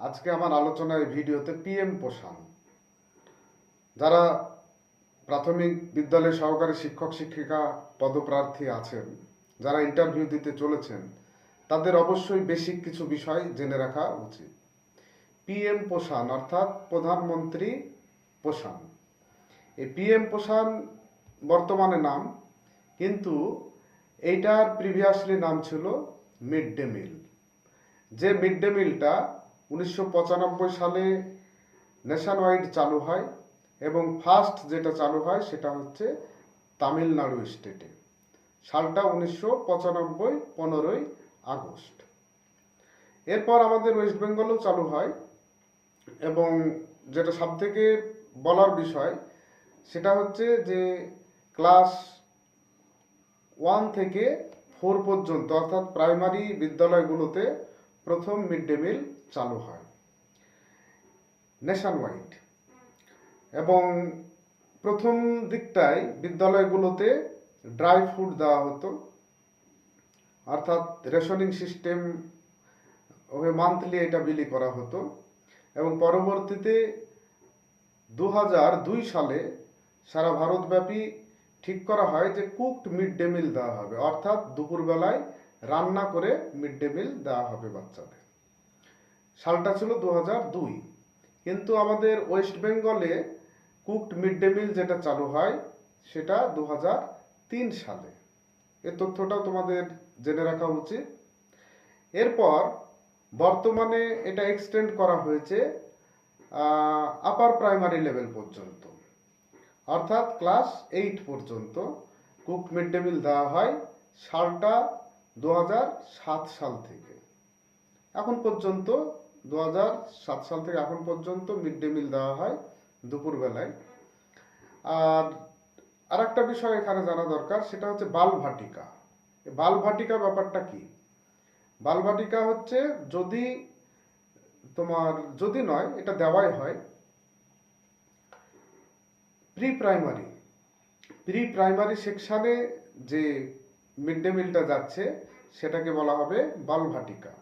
আজকে আমার আলোচনায় ভিডিওতে পিএম পোষণ যারা প্রাথমিক বিদ্যালয়ে সহকারী শিক্ষক, শিক্ষিকা পদপ্রার্থী আছেন, যারা ইন্টারভিউ দিতে চলেছেন, তাদের অবশ্যই বেসিক কিছু বিষয় জেনে রাখা উচিত। পিএম পোষণ অর্থাৎ প্রধানমন্ত্রী পোষণ এই পিএম পোষণ বর্তমানে নাম, কিন্তু এইটার প্রিভিয়াসলি নাম ছিল মিড ডে মিল যে মিড ডে মিলটা উনিশশো পঁচানব্বই সালে ন্যাশন ওয়াইড চালু হয় এবং ফার্স্ট যেটা চালু হয় সেটা হচ্ছে তামিলনাড়ু স্টেটে সালটা উনিশশো পঁচানব্বই, পনেরোই আগস্ট। এরপর আমাদের ওয়েস্ট বেঙ্গলেও চালু হয় এবং যেটা সব থেকে বলার বিষয় সেটা হচ্ছে যে ক্লাস ওয়ান থেকে ফোর পর্যন্ত অর্থাৎ প্রাইমারি বিদ্যালয়গুলোতে প্রথম মিড ডে মিল চালু হয়। নেশন ওয়াইড এবং প্রথম দিকটায় বিদ্যালয়গুলোতে ড্রাই ফুড দেওয়া হতো। অর্থাৎ রেশনিং সিস্টেম ওভাবে মান্থলি এটা বিলি করা হতো। এবং পরবর্তীতে দু দুই সালে সারা ভারতব্যাপী ঠিক করা হয় যে কুকড মিড ডে মিল দেওয়া হবে। অর্থাৎ দুপুরবেলায় রান্না করে মিড ডে মিল দেওয়া হবে বাচ্চাদের। সালটা ছিল দু দুই। কিন্তু আমাদের ওয়েস্ট বেঙ্গলে কুকড মিড ডে মিল যেটা চালু হয়, সেটা দু তিন সালে। এ তথ্যটাও তোমাদের জেনে রাখা উচিত। এরপর বর্তমানে এটা এক্সটেন্ড করা হয়েছে আপার প্রাইমারি লেভেল পর্যন্ত। অর্থাৎ ক্লাস এইট পর্যন্ত কুক মিড ডে মিল দেওয়া হয়, সালটা দু সাল থেকে। এখন পর্যন্ত, দু সাল থেকে এখন পর্যন্ত মিড ডে মিল দেওয়া হয় দুপুরবেলায়। আর আর একটা বিষয় এখানে জানা দরকার, সেটা হচ্ছে বাল ভাটিকা। এই বাল ভাটিকা ব্যাপারটা কি? বাল ভাটিকা হচ্ছে যদি তোমার, যদি নয়, এটা দেওয়াই হয় প্রি প্রাইমারি প্রি প্রাইমারি সেকশানে যে মিড ডে মিলটা যাচ্ছে, সেটাকে বলা হবে বালভাটিকা।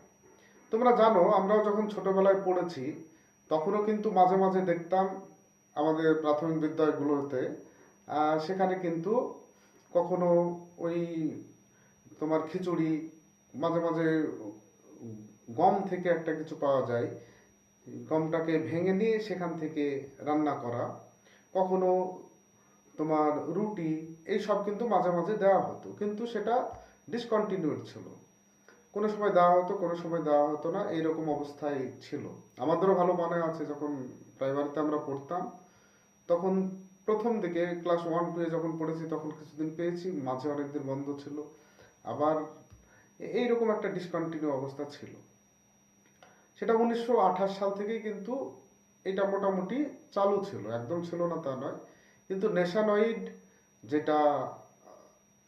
তোমরা জানো, আমরাও যখন ছোটবেলায় পড়েছি, তখনও কিন্তু মাঝে মাঝে দেখতাম আমাদের প্রাথমিক বিদ্যালয়গুলোতে সেখানে কিন্তু কখনো ওই তোমার খিচুড়ি, মাঝে মাঝে গম থেকে একটা কিছু পাওয়া যায়, গমটাকে ভেঙে নিয়ে সেখান থেকে রান্না করা। কখনো তোমার রুটি এই সব কিন্তু মাঝে মাঝে দেওয়া হতো। কিন্তু সেটা ডিসকন্টিনিউড ছিল। কোনো সময় দেওয়া হতো, কোনো সময় দেওয়া হতো না, এইরকম অবস্থায় ছিল। আমাদেরও ভালো মনে আছে, যখন প্রাইমারিতে আমরা পড়তাম, তখন প্রথম দিকে ক্লাস ওয়ান টু এ যখন পড়েছি, তখন কিছুদিন পেয়েছি, মাঝে অনেকদিন বন্ধ ছিল। আবার এইরকম একটা ডিসকন্টিনিউ অবস্থা ছিল। সেটা উনিশশো আঠাশ সাল থেকেই কিন্তু এটা মোটামুটি চালু ছিল। একদম ছিল না তা নয়। কিন্তু নেশানয়েড যেটা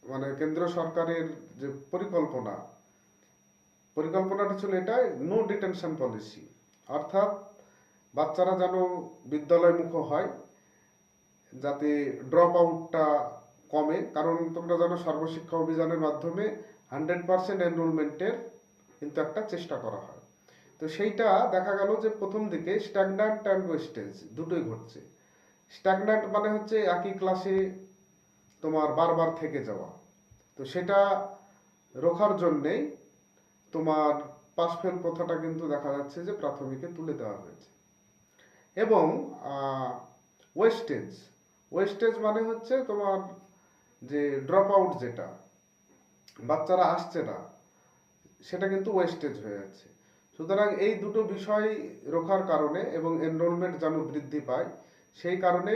মানে কেন্দ্র সরকারের যে পরিকল্পনা, পরিকল্পনাটা ছিল এটাই নো ডিটেনশন পলিসি অর্থাৎ বাচ্চারা যেন বিদ্যালয়মুখ হয়, যাতে ড্রপ আউটটা কমে। কারণ তোমরা জানো, সর্বশিক্ষা অভিযানের মাধ্যমে হান্ড্রেড পার্সেন্ট এনরোলমেন্টের কিন্তু একটা চেষ্টা করা হয়। তো সেইটা দেখা গেল যে প্রথম দিকে স্ট্যাগন্যান্ট অ্যান্ড ওয়েস্টেজ দুটোই ঘটছে। স্ট্যাগন্যান্ট মানে হচ্ছে একই ক্লাসে তোমার বারবার থেকে যাওয়া। তো সেটা রোখার জন্যেই তোমার পাস ফেল প্রথাটা কিন্তু দেখা যাচ্ছে যে প্রাথমিকে তুলে দেওয়া হয়েছে। এবং ওয়েস্টেজ ওয়েস্টেজ মানে হচ্ছে তোমার যে ড্রপ আউট যেটা, বাচ্চারা আসছে না, সেটা কিন্তু ওয়েস্টেজ হয়ে যাচ্ছে। সুতরাং এই দুটো বিষয় রোখার কারণে এবং এনরোলমেন্ট যেন বৃদ্ধি পায় সেই কারণে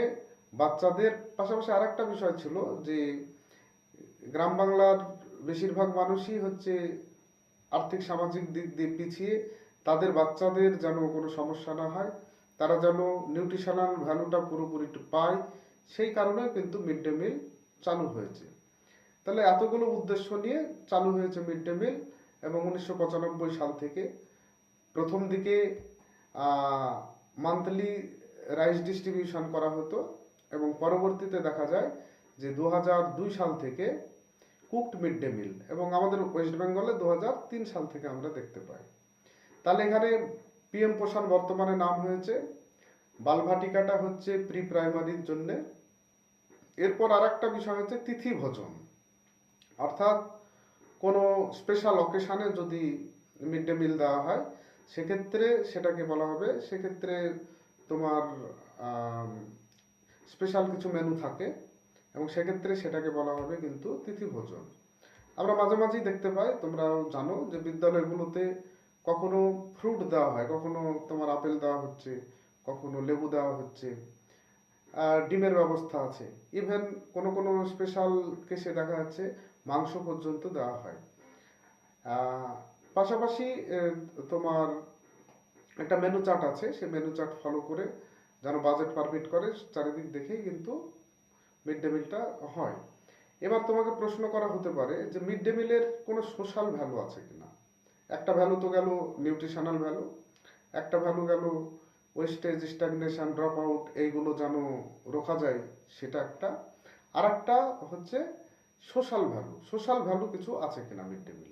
বাচ্চাদের পাশাপাশি আরেকটা বিষয় ছিল যে গ্রাম বাংলার বেশিরভাগ মানুষই হচ্ছে আর্থিক, সামাজিক দিক দিয়ে পিছিয়ে। তাদের বাচ্চাদের যেন কোনো সমস্যা না হয়, তারা যেন নিউট্রিশনাল ভ্যালুটা পুরোপুরি পায়, সেই কারণে কিন্তু মিড ডে মিল চালু হয়েছে। তাহলে এতগুলো উদ্দেশ্য নিয়ে চালু হয়েছে মিড ডে মিল এবং উনিশশো পঁচানব্বই সাল থেকে প্রথম দিকে মান্থলি রাইস ডিস্ট্রিবিউশন করা হতো এবং পরবর্তীতে দেখা যায় যে দু দুই সাল থেকে কুকড মিড ডে মিল এবং আমাদের ওয়েস্ট বেঙ্গলে দু তিন সাল থেকে আমরা দেখতে পাই। তাহলে এখানে পিএম পোষণ বর্তমানে নাম হয়েছে, বালভাটিকাটা হচ্ছে প্রি প্রাইমারির জন্যে। এরপর আর একটা বিষয় হচ্ছে তিথি ভোজন। অর্থাৎ কোনো স্পেশাল অকেশানে যদি মিড ডে মিল দেওয়া হয়, সেক্ষেত্রে সেটাকে বলা হবে, সেক্ষেত্রে তোমার স্পেশাল কিছু মেনু থাকে এবং সেক্ষেত্রে সেটাকে বলা হবে কিন্তু তিথি ভোজন। আমরা মাঝে মাঝেই দেখতে পাই, তোমরাও জানো যে বিদ্যালয়গুলোতে কখনো ফ্রুট দেওয়া হয়, কখনো তোমার আপেল দেওয়া হচ্ছে, কখনো লেবু দেওয়া হচ্ছে ডিমের ব্যবস্থা আছে। ইভেন কোনো কোনো স্পেশাল কেসে দেখা যাচ্ছে মাংস পর্যন্ত দেওয়া হয়। পাশাপাশি তোমার একটা মেনু চার্ট আছে, সেই মেনু চার্ট ফলো করে যেন বাজেট পারমিট করে, চারিদিক দেখেই কিন্তু মিড ডে মিলটা হয়। এবার তোমাকে প্রশ্ন করা হতে পারে যে মিড ডে মিলের কোনো সোশ্যাল ভ্যালু আছে কিনা? একটা ভ্যালু তো গেল নিউট্রিশনাল ভ্যালু একটা ভ্যালু গেল ওয়েস্টেজ স্ট্যাগনেশন ড্রপ আউট এইগুলো যেন রোখা যায়, সেটা একটা। আর একটা হচ্ছে সোশ্যাল ভ্যালু সোশ্যাল ভ্যালু কিছু আছে কিনা মিড ডে মিলের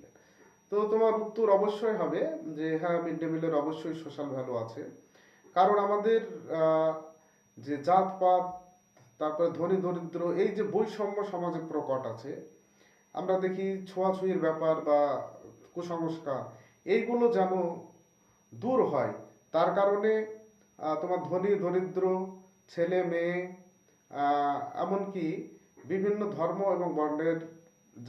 তো তোমার উত্তর অবশ্যই হবে যে হ্যাঁ মিড ডে মিলের অবশ্যই সোশ্যাল ভ্যালু আছে। কারণ আমাদের যে জাতপাত, তারপরে ধনী দরিদ্র, এই যে বৈষম্য সমাজে প্রকট আছে, আমরা দেখি ছোঁয়াছুঁয়ির ব্যাপার বা কুসংস্কার, এইগুলো যেন দূর হয়। তার কারণে তোমার ধনী দরিদ্র, ছেলে, মেয়ে এমনকি বিভিন্ন ধর্ম এবং বর্ণের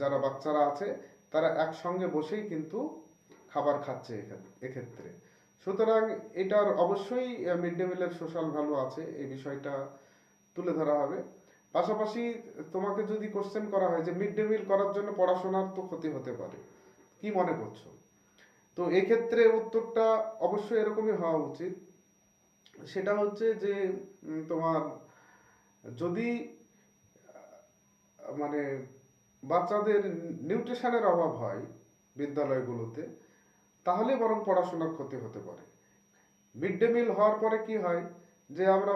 যারা বাচ্চারা আছে তারা একসঙ্গে বসেই কিন্তু খাবার খাচ্ছে এক্ষেত্রে- সুতরাং এটার অবশ্যই মিড ডে মিলের সোশ্যাল ভ্যালু আছে, এই বিষয়টা তুলে ধরা হবে। পাশাপাশি তোমাকে যদি কোশ্চেন করা হয় যে মিড ডে মিল করার জন্য পড়াশোনার তো ক্ষতি হতে পারে, কি মনে করছ? তো এক্ষেত্রে উত্তরটা অবশ্যই এরকমই হওয়া উচিত। সেটা হচ্ছে যে তোমার যদি মানে বাচ্চাদের নিউট্রিশনের অভাব হয় বিদ্যালয়গুলোতে, তাহলে বরং পড়াশোনার ক্ষতি হতে পারে। মিড ডে মিল হওয়ার পরে কি হয় যে আমরা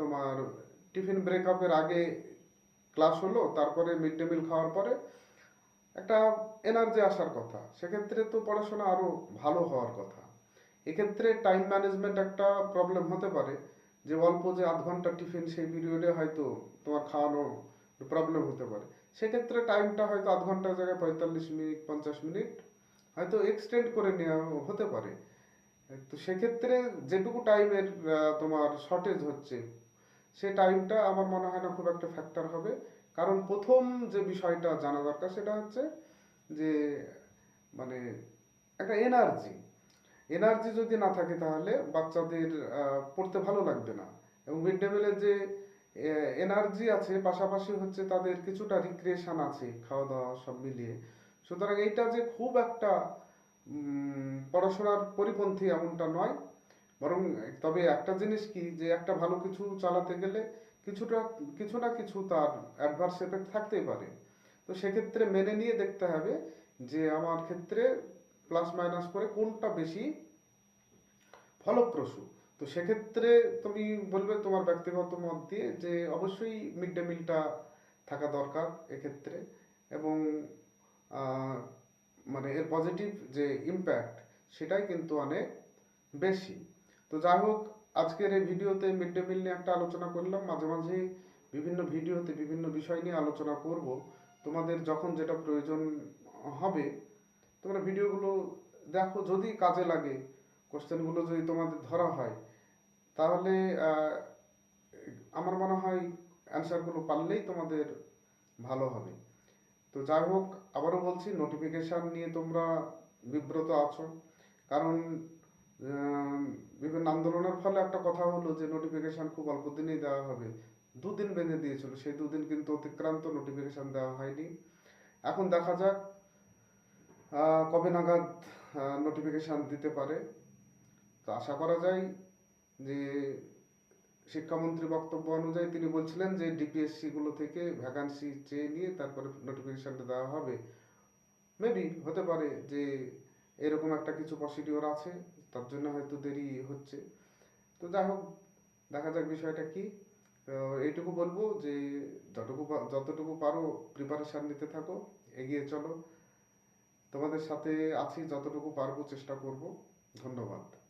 তোমার টিফিন ব্রেকআপের আগে ক্লাস হলো, তারপরে মিড ডে মিল খাওয়ার পরে একটা এনার্জি আসার কথা। সেক্ষেত্রে তো পড়াশোনা আরও ভালো হওয়ার কথা। এক্ষেত্রে টাইম ম্যানেজমেন্ট একটা প্রবলেম হতে পারে, যে অল্প যে আধ ঘণ্টা টিফিন সেই পিরিয়ডে হয়তো তোমার খাওয়ানো প্রবলেম হতে পারে। সেক্ষেত্রে টাইমটা হয়তো আধ ঘণ্টার জায়গায় পঁয়তাল্লিশ মিনিট, পঞ্চাশ মিনিট হয়তো এক্সটেন্ড করে নেওয়া হতে পারে। তো সেক্ষেত্রে যেটুকু টাইমের তোমার শর্টেজ হচ্ছে, সে টাইমটা আমার মনে হয় না খুব একটা ফ্যাক্টর হবে। কারণ প্রথম যে বিষয়টা জানা দরকার সেটা হচ্ছে যে মানে একটা এনার্জি এনার্জি যদি না থাকে তাহলে বাচ্চাদের পড়তে ভালো লাগবে না। এবং মিড ডে মিলের যে এনার্জি আছে, পাশাপাশি হচ্ছে তাদের কিছুটা রিক্রিয়েশন আছে খাওয়া দাওয়া সব মিলিয়ে। সুতরাং এইটা যে খুব একটা পড়াশোনার পরিপন্থী এমনটা নয়। বরং তবে একটা জিনিস কি, যে একটা ভালো কিছু চালাতে গেলে কিছুটা, কিছু না কিছু তার অ্যাডভার্স এফেক্ট থাকতেই পারে। তো সেক্ষেত্রে মেনে নিয়ে দেখতে হবে যে আমার ক্ষেত্রে প্লাস মাইনাস করে কোনটা বেশি ফলপ্রসূ। তো সেক্ষেত্রে তুমি বলবে তোমার ব্যক্তিগত মত দিয়ে যে অবশ্যই মিড ডে মিলটা থাকা দরকার এক্ষেত্রে এবং মানে এর পজিটিভ যে ইম্প্যাক্ট সেটাই কিন্তু অনেক বেশি। তো যাই হোক, আজকের এই ভিডিওতে মিড ডে মিল নিয়ে একটা আলোচনা করলাম। মাঝে মাঝে বিভিন্ন ভিডিওতে বিভিন্ন বিষয় নিয়ে আলোচনা করব। তোমাদের যখন যেটা প্রয়োজন হবে, তোমরা ভিডিওগুলো দেখো। যদি কাজে লাগে কোশ্চেনগুলো যদি তোমাদের ধরা হয় তাহলে আমার মনে হয় অ্যান্সারগুলো পারলেই তোমাদের ভালো হবে। তো যাই হোক, আবারও বলছি নোটিফিকেশান নিয়ে তোমরা বিব্রত আছো। কারণ বিভিন্ন আন্দোলনের ফলে একটা কথা হলো যে নোটিফিকেশান খুব অল্প দিনেই দেওয়া হবে। দুদিন বেঁধে দিয়েছিল, সেই দুদিন কিন্তু অতিক্রান্ত নোটিফিকেশান দেওয়া হয়নি। এখন দেখা যাক কবে নাগাদ নোটিফিকেশান দিতে পারে। তো আশা করা যায় যে শিক্ষামন্ত্রী বক্তব্য অনুযায়ী তিনি বলছিলেন যে ডিপিএসসি গুলো থেকে ভ্যাকান্সি চেয়ে নিয়ে তারপরে নোটিফিকেশনটা দেওয়া হবে। মেবি হতে পারে যে এরকম একটা কিছু প্রসিডিওর আছে, তার জন্য হয়তো দেরি হচ্ছে। তো যাই হোক, দেখা যাক বিষয়টা কি। এইটুকু বলব যে যতটুকু যতটুকু পারো প্রিপারেশন নিতে থাকো, এগিয়ে চলো। তোমাদের সাথে আছি, যতটুকু পারব চেষ্টা করব। ধন্যবাদ।